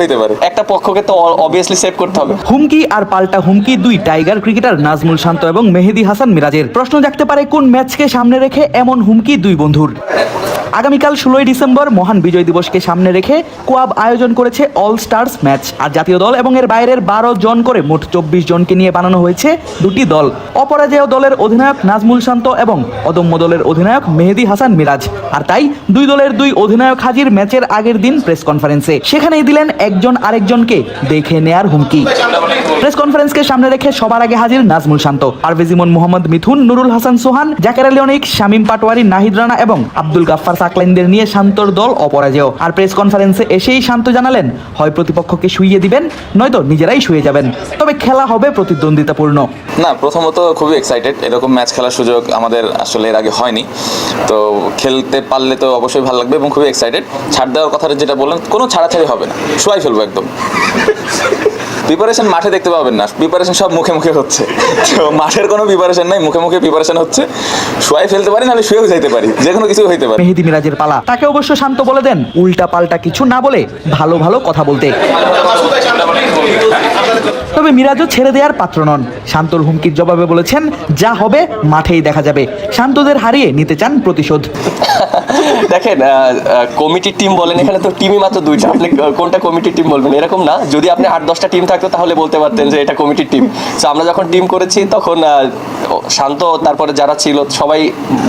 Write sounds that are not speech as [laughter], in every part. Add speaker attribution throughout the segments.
Speaker 1: হইতে পারে। একটা পক্ষকে তো অবভিয়াসলি সেভ করতে হবে।
Speaker 2: হুমকি আর পাল্টা হুমকি দুই টাইগার ক্রিকেটার নাজমুল শান্ত এবং মেহেদি হাসান মিরাজের। প্রশ্ন জাগতে পারে, কোন ম্যাচকে সামনে রেখে এমন হুমকি দুই বন্ধুর? আগামীকাল ষোলোই ডিসেম্বর মহান বিজয় দিবসকে সামনে রেখে কোয়াব আয়োজন করেছে অল স্টার্স ম্যাচ। আর জাতীয় দল এবং এর বাইরের বারো জন করে মোট চব্বিশ জনকে নিয়ে বানানো হয়েছে দুটি দল। অপরাজেয় দলের অধিনায়ক নাজমুল শান্ত এবং অদম্য দলের অধিনায়ক মেহেদি হাসান মিরাজ। আর তাই দুই দলের দুই অধিনায়ক হাজির ম্যাচের আগের দিন প্রেস কনফারেন্সে। সেখানেই দিলেন একজন আরেকজনকে দেখে নেয়ার হুমকি। প্রেস কনফারেন্সকে সামনে রেখে সবার আগে হাজির নাজমুল শান্ত। পারভেজিমন মোহাম্মদ, মিথুন, নুরুল হাসান সোহান, জাকের আলী অনিক, শামীম পাটোয়ারি, নাহিদ রানা এবং আব্দুল গাফফার সাকলাইনদের নিয়ে শান্তর দল অপরাজেয়। আর প্রেস কনফারেন্সে এসেই শান্ত জানালেন, হয় প্রতিপক্ষকে শুইয়ে দিবেন, নয়তো নিজেরাই শুয়ে যাবেন। তবে খেলা হবে প্রতিদ্বন্দ্বিতাপূর্ণ।
Speaker 1: না, প্রথমত খুবই এক্সাইটেড এরকম ম্যাচ খেলার সুযোগ আমাদের আসলে এর আগে হয়নি। তো খেলতে পারলে তো অবশ্যই ভালো লাগবে এবং খুবই এক্সাইটেড ছাড় দেওয়ার কথাটা যেটা বললেন, কোনো ছাড়াছাড়ি হবে না। শোয়াই ফেলব একদম। প্রিপারেশন মাঠে দেখতে পাবেন না। প্রিপারেশন সব মুখে মুখে হচ্ছে। তো মাঠের কোনো প্রিপারেশন নাই, মুখে মুখে প্রিপারেশন হচ্ছে। শোয়াই ফেলতে পারি, নাহলে শুয়েও যাইতে পারি। যে কোনো কিছু হইতে পারে।
Speaker 2: মেহেদি মিরাজের পালা। তাকে অবশ্য শান্ত বলে দেন উল্টা পাল্টা কিছু না বলে ভালো ভালো কথা বলতে। তবে মিরাজও ছেড়ে দেওয়ার পাত্র নন। শান্তর হুমকির জবাবে বলেছেন, যা হবে মাঠেই দেখা যাবে। শান্তদের হারিয়ে নিতে চান প্রতিশোধ। [laughs]
Speaker 3: দেখেন কমিটির টিম বলেন, এখানে তো টিমই মাত্র দুইটা। আপনি কোনটা কমিটির টিম বলবেন? এরকম না। যদি আপনি আট, দশটা টিম থাকতো, তাহলে বলতে পারতেন যে এটা কমিটির টিম। তো আমরা যখন টিম করেছি, তখন শান্ত তারপরে যারা ছিল সবাই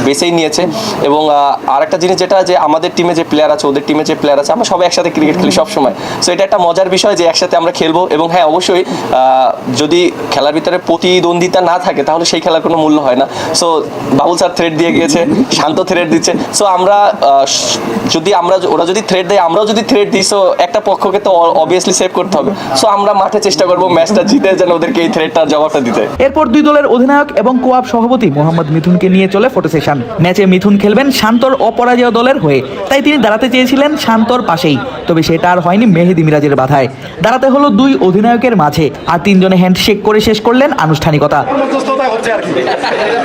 Speaker 3: বেছেই নিয়েছে। এবং আহ, আরেকটা জিনিস যেটা যে আমাদের টিমে যে প্লেয়ার আছে ওদের টিমে যে প্লেয়ার আছে আমরা সবাই একসাথে ক্রিকেট খেলি সবসময়। সো এটা একটা মজার বিষয় যে একসাথে আমরা খেলব এবং হ্যাঁ অবশ্যই যদি খেলার ভিতরে প্রতিদ্বন্দ্বিতা না থাকে তাহলে সেই খেলার কোনো মূল্য হয় না। সো বাবুল স্যার থ্রেড দিয়ে গিয়েছে শান্ত থ্রেড দিচ্ছে। সো আমরা যদি আমরা ওরা যদি থ্রেড দেয় আমরাও যদি থ্রেড দিই সো একটা পক্ষকে তো অবভিয়াসলি সেভ করতে হবে। সো আমরা মাঠে চেষ্টা করব ম্যাচটা জিতে যেন ওদেরকে এই থ্রেডটার জবাবটা দিতে।
Speaker 2: এরপর দুই দলের অধিনায়ক এবং কোয়াব সভাপতি মোহাম্মদ মিথুনকে নিয়ে চলে ফটো সেশন। ম্যাচে মিথুন খেলবেন শান্তর অপরাজেয় দলের হয়ে। তাই তিনি দাঁড়াতে চেয়েছিলেন শান্তর পাশেই। তবে সেটা আর হয়নি মেহেদি মিরাজের বাধায়। দাঁড়াতে হলো দুই অধিনায়কের মাঝে। আর তিনজনে হ্যান্ডশেক করে শেষ করলেন আনুষ্ঠানিকতা।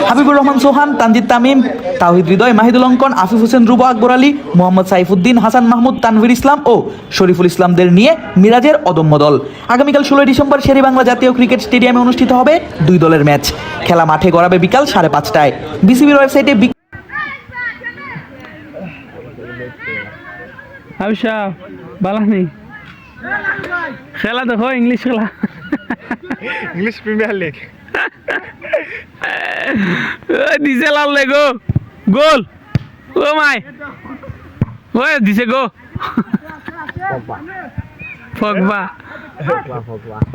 Speaker 2: হাবিবুর রহমান, সোহান, তানজিদ তামিম তাহিদ হৃদয়, মাহিদুল অঙ্কন, আফিফ হোসেন, রুব আকবর আলী, মোহাম্মদ সাইফুদ্দিন, হাসান মাহমুদ, তানভীর ইসলাম ও শরীফুল ইসলামদের নিয়ে মিরাজের অদম্য দল। আগামীকাল ষোলোই ডিসেম্বর শেরি বাংলা জাতীয় ক্রিকেট স্টেডিয়ামে অনুষ্ঠিত হবে দুই দলের ম্যাচ। খেলা মাঠে গড়াবে বিকাল সাড়ে পাঁচটায়। বিসিবির ওয়েবসাইটে
Speaker 4: খেলা দেখো ইংলিশ খেলা।
Speaker 5: English premier league.
Speaker 4: দিছে লাল লে গো। গোল। ও মাই। ওই দিছে গো। ফকবা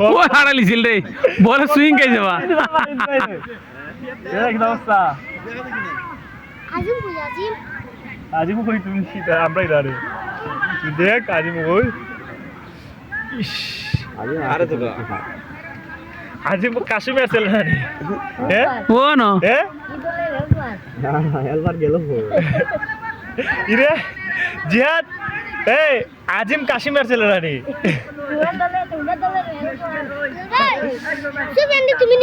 Speaker 4: ও হারা লিছিল রে বলে সুইং খাই যাবা
Speaker 6: আজিম কই আজিম?
Speaker 5: আজিম কই তুমি? শীতা আমরাই দাঁড়ে। তুই দেখ আজিম কই। ইস। আরে তো আজিম কাশ্মীর আছে না? হ্যাঁ
Speaker 4: ও ন।
Speaker 5: হ্যাঁ
Speaker 6: হেলবার
Speaker 5: ইরে জিহাদ। এই আজিম কাশিমের ছিল রানী
Speaker 6: তুমি